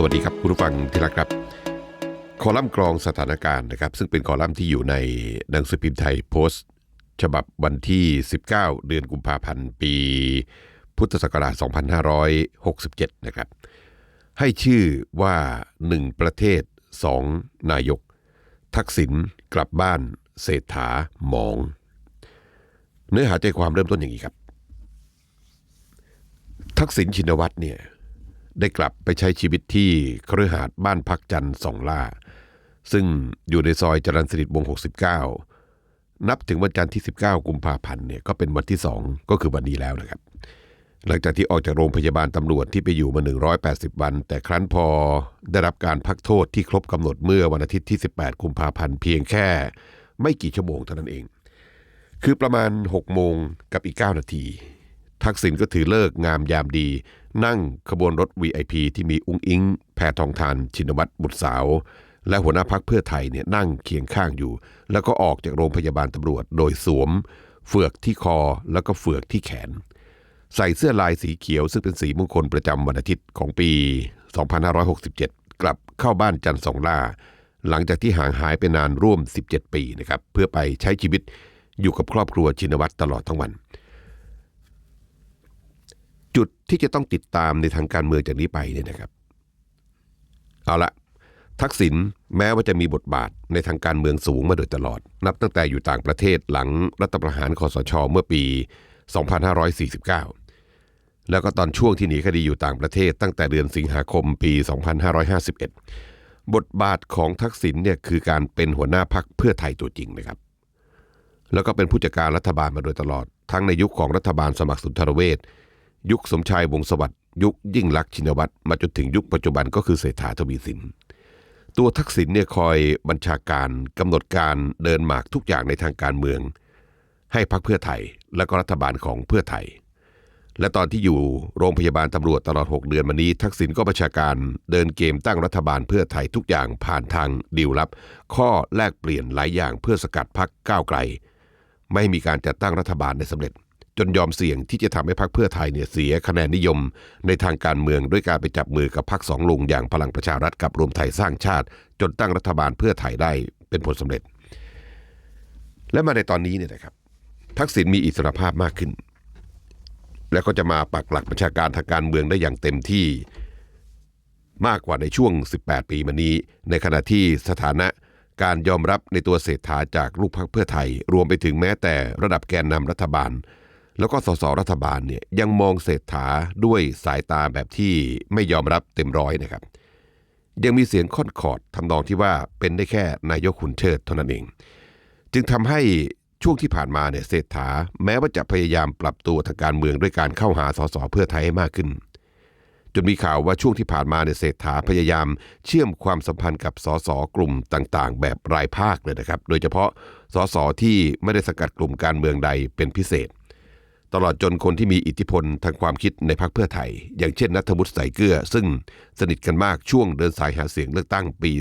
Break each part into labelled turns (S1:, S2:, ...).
S1: สวัสดีครับคุณผู้ฟังที่รักครับ คอลัมน์กรองสถานการณ์นะครับ ซึ่งเป็นคอลัมน์ที่อยู่ในหนังสือพิมพ์ไทยโพสต์ ฉบับวันที่ 19 เดือนกุมภาพันธ์ ปี พุทธศักราช 2567 นะครับ ให้ชื่อว่า 1 ประเทศ 2 นายก ทักษิณกลับบ้านเศรษฐาหมอง เนื้อหาใจความเริ่มต้นอย่างนี้ครับ ทักษิณชินวัตรเนี่ย ได้กลับไปใช้ชีวิตที่คฤหาสน์บ้านพักจันทร์สองล่า ซึ่งอยู่ในซอยจรัญสนิทวง 69 นับถึงวันจันทร์ที่ 19 กุมภาพันธ์เนี่ยก็เป็นวันที่ 2 ก็คือวันนี้แล้วนะครับ หลังจากที่ออกจากโรงพยาบาลตำรวจที่ไปอยู่มา 180 วัน แต่ครั้นพอได้รับการพักโทษที่ครบกำหนดเมื่อวันอาทิตย์ที่ 18 กุมภาพันธ์เพียงแค่ไม่กี่ชั่วโมงเท่านั้นเอง คือประมาณ6โมงกับอีก 9 นาที ทักษิณก็ถือเลิกงามยามดี นั่งขบวนรถ VIP ที่มีอุ้งอิง แพทองทาน ชินวัตรบุตรสาว และหัวหน้าพักเพื่อไทยเนี่ยนั่งเคียงข้างอยู่ แล้วก็ออกจากโรงพยาบาลตำรวจ โดยสวม เฟือกที่คอแล้วก็เฟือกที่แขน ใส่เสื้อลายสีเขียวซึ่งเป็นสีมงคลประจำวันอาทิตย์ของปี 2567 กลับเข้าบ้านจันทร์สองล่า หลังจากที่ห่างหายไปนานร่วม 17 ปีนะครับเพื่อไปใช้ชีวิตอยู่กับครอบครัวชินวัตรตลอดทั้งวัน จุดที่จะต้องติดตามในทางการเมืองจากนี้ไปเนี่ยนะครับ เอาละทักษิณแม้ว่าจะมีบทบาทในทางการเมืองสูงมาโดยตลอด นับตั้งแต่อยู่ต่างประเทศหลังรัฐประหารคอสช เมื่อปี 2549 แล้วก็ตอนช่วงที่หนีคดีอยู่ต่างประเทศตั้งแต่เดือนสิงหาคมปี 2551 บทบาทของทักษิณเนี่ยคือการเป็นหัวหน้าพักเพื่อไทยตัวจริงนะครับ แล้วก็เป็นผู้จัดการรัฐบาลมาโดยตลอด ทั้งในยุคของรัฐบาลสมัครสุนทรเวช ยุคสมชายวงศ์สวัสดิ์ยุคยิ่งลักษณ์ชินวัตรมาจนถึงยุคปัจจุบันก็คือเศรษฐาทวีสิน ตัวทักษิณเนี่ยคอยบัญชาการกำหนดการเดินหมากทุกอย่างในทางการเมือง ให้พักเพื่อไทยและก็รัฐบาลของเพื่อไทย และตอนที่อยู่โรงพยาบาลตำรวจตลอด 6 เดือนมานี้ ทักษิณก็บัญชาการเดินเกมตั้งรัฐบาลเพื่อไทยทุกอย่างผ่านทางดีลลับ ข้อแลกเปลี่ยนหลายอย่างเพื่อสกัดพักก้าวไกล ไม่มีการจัดตั้งรัฐบาลในสำเร็จ จนยอมเสี่ยงที่จะทำให้พรรคเพื่อไทยเนี่ยเสียคะแนนนิยม ในทางการเมืองด้วยการไปจับมือกับพรรคสองลุงอย่างพลังประชารัฐกับรวมไทยสร้างชาติ จนตั้งรัฐบาลเพื่อไทยได้เป็นผลสำเร็จ และมาในตอนนี้เนี่ยนะครับ ทักษิณมีอิสรภาพมากขึ้น แล้วก็จะมาปักหลักประชาการทางการเมืองได้อย่างเต็มที่มากกว่าในช่วง 18 ปีมานี้ ในขณะที่สถานะการยอมรับในตัวเศรษฐาจากลูกพรรคเพื่อไทย รวมไปถึงแม้แต่ระดับแกนนำรัฐบาล แล้วก็สสรัฐบาลเนี่ยยังมองเศรษฐาด้วยสายตาแบบที่ไม่ยอมรับเต็มร้อยนะครับ ยังมีเสียงค่อนขอดทำนองที่ว่าเป็นได้แค่นายกขุนเชิดเท่านั้นเอง จึงทำให้ช่วงที่ผ่านมาเนี่ยเศรษฐาแม้ว่าจะพยายามปรับตัวทางการเมืองด้วยการเข้าหาสสเพื่อไทยให้มากขึ้น จนมีข่าวว่าช่วงที่ผ่านมาเนี่ยเศรษฐาพยายามเชื่อมความสัมพันธ์กับสสกลุ่มต่างๆ แบบรายภาคเลยนะครับ โดยเฉพาะสสที่ไม่ได้สกัดกลุ่มการเมืองใดเป็นพิเศษ ตลอดจนคนที่มีอิทธิพลทางความคิดในพรรคเพื่อไทย อย่างเช่นนัทวุฒิใส่เกลือ ซึ่งสนิทกันมากช่วงเดินสายหาเสียงเลือกตั้งปี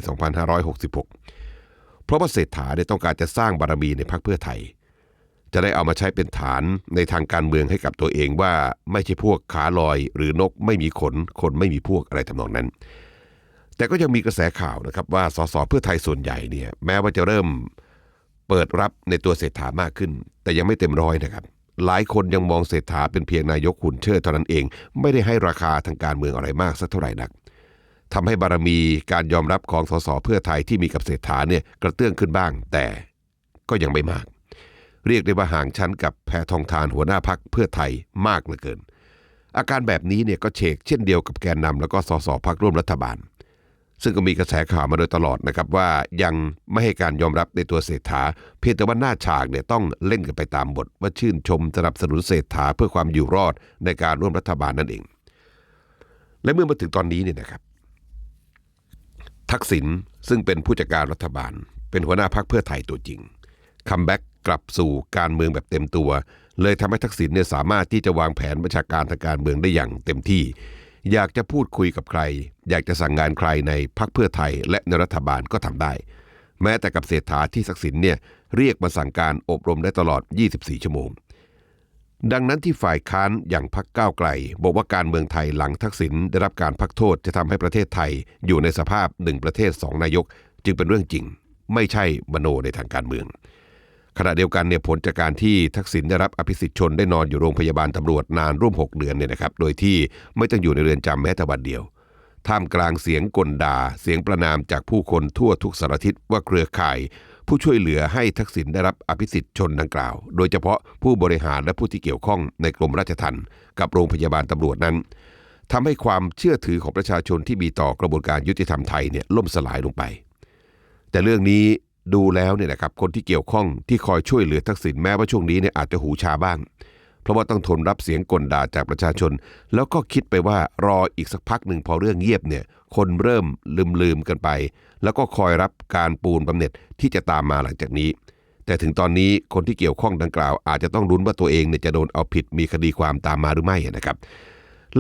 S1: 2566 เพราะว่าเศรษฐาได้ต้องการจะสร้างบารมีในพรรคเพื่อไทย จะได้เอามาใช้เป็นฐานในทางการเมืองให้กับตัวเองว่าไม่ใช่พวกขาลอย หรือนกไม่มีขน คนไม่มีพวกอะไรทำนองนั้น แต่ก็ยังมีกระแสข่าวนะครับว่าสสเพื่อไทยส่วนใหญ่เนี่ยแม้ว่าจะเริ่มเปิดรับในตัวเศรษฐามากขึ้น แต่ยังไม่เต็มร้อยนะครับ หลายคนยังมองเศรษฐาเป็นเพียงนายกขุนเชิดเท่านั้นเอง ไม่ได้ให้ราคาทางการเมืองอะไรมากสักเท่าไหร่นักทำให้บารมีการยอมรับของสสเพื่อไทยที่มีกับเศรษฐาเนี่ยกระเตื้องขึ้นบ้าง แต่ก็ยังไม่มาก เรียกได้ว่าห่างชั้นกับแพทองทานหัวหน้าพักเพื่อไทยมากเหลือเกิน อาการแบบนี้เนี่ยก็เชกเช่นเดียวกับแกนนำแล้วก็สสพักร่วมรัฐบาล ซึ่งก็มีกระแสข่าวมาโดยตลอดนะครับว่ายังไม่ให้การยอมรับในตัวเศรษฐา เพียงแต่ว่าหน้าฉากเนี่ยต้องเล่นกันไปตามบท ว่าชื่นชมสนับสนุนเศรษฐาเพื่อความอยู่รอดในการร่วมรัฐบาลนั่นเอง และเมื่อมาถึงตอนนี้เนี่ยนะครับ ทักษิณซึ่งเป็นผู้จัดการรัฐบาล เป็นหัวหน้าพักเพื่อไทยตัวจริงคัมแบ็กกลับสู่การเมืองแบบเต็มตัว เลยทำให้ทักษิณเนี่ยสามารถที่จะวางแผนประชาการทางการเมืองได้อย่างเต็มที่ อยากจะพูดคุยกับใคร อยากจะสั่งงานใครในพักเพื่อไทยและในรัฐบาลก็ทำได้ แม้แต่กับเศรษฐาที่ทักษิณเนี่ยเรียกมาสั่งการอบรมได้ตลอด 24 ชั่วโมง ดังนั้นที่ฝ่ายค้านอย่างพักก้าวไกล บอกว่าการเมืองไทยหลังทักษิณได้รับการพักโทษจะทำให้ประเทศไทยอยู่ในสภาพหนึ่งประเทศสองนายก จึงเป็นเรื่องจริง ไม่ใช่มโนในทางการเมือง ขณะเดียวกันเนี่ยผลจากการที่ทักษิณได้รับอภิสิทธิ์ชนได้นอนอยู่โรงพยาบาลตำรวจนานร่วม 6 เดือนเนี่ยนะครับ โดยที่ไม่ต้องอยู่ในเรือนจำแม้แต่วันเดียว ท่ามกลางเสียงกลดาเสียงประนามจากผู้คนทั่วทุกสารทิศว่าเครือข่าย ผู้ช่วยเหลือให้ทักษิณได้รับอภิสิทธิ์ชนดังกล่าว โดยเฉพาะผู้บริหารและผู้ที่เกี่ยวข้องในกรมราชทัณฑ์กับโรงพยาบาลตำรวจนั้นทำให้ความเชื่อถือของประชาชนที่มีต่อกระบวนการยุติธรรมไทยเนี่ยล่มสลายลงไป แต่เรื่องนี้ ดูแล้วเนี่ยนะครับคนที่เกี่ยวข้องที่คอยช่วยเหลือทักษิณแม้ว่าช่วงนี้เนี่ยอาจจะหูชาบ้าง เพราะว่าต้องทนรับเสียงกลด่าจากประชาชน แล้วก็คิดไปว่ารออีกสักพักหนึ่งพอเรื่องเงียบเนี่ยคนเริ่มลืมลืมๆกันไป แล้วก็คอยรับการปูนบำเหน็จที่จะตามมาหลังจากนี้ แต่ถึงตอนนี้คนที่เกี่ยวข้องดังกล่าว อาจจะต้องรุ้นว่าตัวเองเนี่ยจะโดนเอาผิดมีคดีความตามมาหรือไม่นะครับ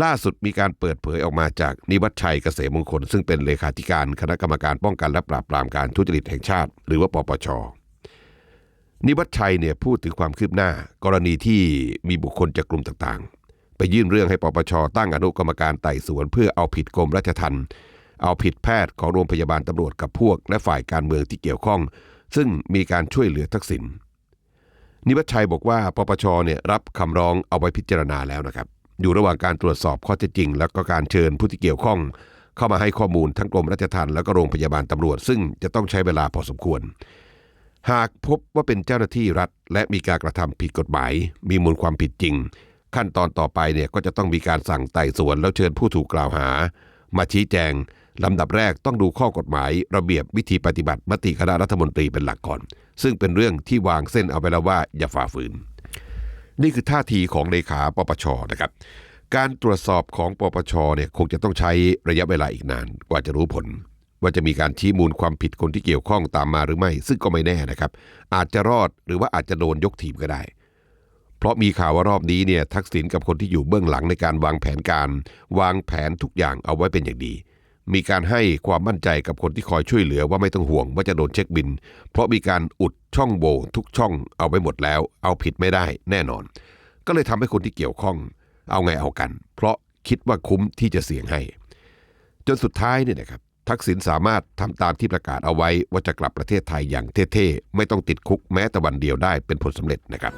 S1: ล่าสุดมีการเปิดเผยออกมาจากนิวัฒชัยเกษมมงคล ซึ่งเป็นเลขาธิการคณะกรรมการป้องกันและปราบปรามการทุจริตแห่งชาติ หรือว่าปปช นิวัฒชัยเนี่ยพูดถึงความคืบหน้า กรณีที่มีบุคคลจากกลุ่มต่างๆ ไปยื่นเรื่องให้ปปช ตั้งอนุกรรมการไต่สวน เพื่อเอาผิดกรมราชทัณฑ์เอาผิดแพทย์ของโรงพยาบาลตำรวจกับพวก และฝ่ายการเมืองที่เกี่ยวข้อง ซึ่งมีการช่วยเหลือทักษิณนิวัฒชัยบอกว่าปปชเนี่ยรับคำร้องเอาไว้พิจารณาแล้วนะครับ อยู่ระหว่างการตรวจสอบข้อเท็จจริง แล้วก็การเชิญผู้ที่เกี่ยวข้อง เข้ามาให้ข้อมูลทั้งกรมราชทัณฑ์แล้วก็โรงพยาบาลตำรวจ ซึ่งจะต้องใช้เวลาพอสมควร หากพบว่าเป็นเจ้าหน้าที่รัฐ และมีการกระทำผิดกฎหมาย มีมูลความผิดจริง ขั้นตอนต่อไปเนี่ยก็จะต้องมีการสั่งไต่สวนแล้วเชิญผู้ถูกกล่าวหา มาชี้แจงลำดับแรกต้องดูข้อกฎหมาย ระเบียบวิธีปฏิบัติมติคณะรัฐมนตรีเป็นหลักก่อน ซึ่งเป็นเรื่องที่วางเส้นเอาไว้แล้วว่าอย่าฝ่าฝืน นี่คือท่าทีของเลขาปปชนะครับ การตรวจสอบของปปชเนี่ยคงจะต้องใช้ระยะเวลาอีกนานกว่าจะรู้ผล ว่าจะมีการชี้มูลความผิดคนที่เกี่ยวข้องตามมาหรือไม่ ซึ่งก็ไม่แน่นะครับ อาจจะรอดหรือว่าอาจจะโดนยกทีมก็ได้ เพราะมีข่าวว่ารอบนี้เนี่ยทักษิณกับคนที่อยู่เบื้องหลังในการวางแผนการ วางแผนทุกอย่างเอาไว้เป็นอย่างดี มีการให้ความมั่นใจกับคนที่คอยช่วยเหลือว่าไม่ต้องห่วงว่าจะโดนเช็คบิน เพราะมีการอุดช่องโหว่ทุกช่องเอาไว้หมดแล้ว เอาผิดไม่ได้แน่นอน ก็เลยทำให้คนที่เกี่ยวข้อง เอาไงเอากัน เพราะคิดว่าคุ้มที่จะเสี่ยงให้ จนสุดท้ายเนี่ยนะครับทักษิณสามารถทำตามที่ประกาศเอาไว้ว่าจะกลับประเทศไทยอย่างเท่ๆ ไม่ต้องติดคุกแม้แต่วันเดียวได้เป็นผลสำเร็จนะครับ